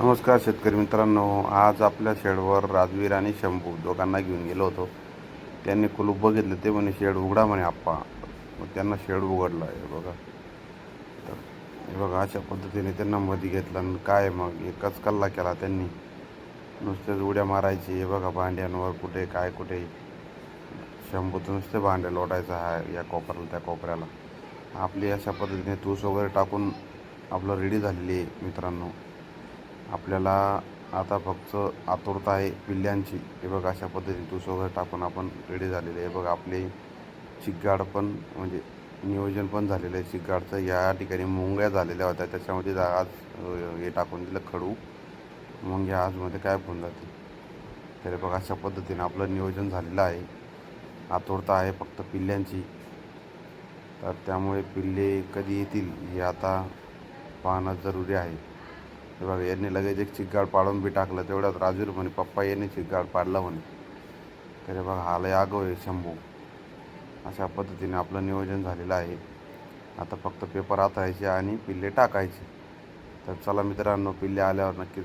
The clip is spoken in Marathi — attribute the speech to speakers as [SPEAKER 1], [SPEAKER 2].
[SPEAKER 1] नमस्कार शेतकरी मित्रांनो आज आपल्या शेडवर राजवीर आणि शंभू दोघांना घेऊन गेलो होतो. त्यांनी कुलूप बघितलं ते म्हणे शेड उघडा म्हणे आप्पा. मग त्यांना शेड उघडला आहे बघा. तर हे बघा अशा पद्धतीने त्यांना मध्ये घेतलं आणि काय मग? एकच कल्ला केला त्यांनी. नुसतेच उड्या मारायची हे बघा भांड्यांवर कुठे काय कुठे. शंभूचं नुसते भांडे लोटायचं आहे या कोपऱ्याला त्या कोपऱ्याला. आपली अशा पद्धतीने तूस वगैरे टाकून आपलं रेडी झालेली आहे मित्रांनो. आपल्याला आता फक्त आतुरता आहे पिल्ल्यांची. हे बघा अशा पद्धतीने तुस वगैरे टाकून आपण रेडी झालेले आहे. बघा आपले चिकगाड पण म्हणजे नियोजन पण झालेलं आहे. चिकगाडचं या ठिकाणी मुंग्या झालेल्या होत्या. त्याच्यामध्ये जा- आज हे टाकून दिलं खडू. मुंग्या आजमध्ये काय होऊन जाते तर बघा अशा पद्धतीने आपलं नियोजन झालेलं आहे. आतुरता आहे फक्त पिल्ल्यांची. तर त्यामुळे पिल्ले कधी येतील हे आता पाहणं जरुरी आहे. हे बघा यांनी लगेच एक चिकगाड पाडून बी टाकलं तेवढ्यात राजूर म्हणे पप्पा यांनी चिकगाड पाडला म्हणे. तरी बघा हा लय आगाऊ आहे शंभू. अशा पद्धतीने आपलं नियोजन झालेलं आहे. आता फक्त पेपर हातायचे आणि पिल्ले टाकायचे. तर चला मित्रांनो पिल्ले आल्यावर नक्की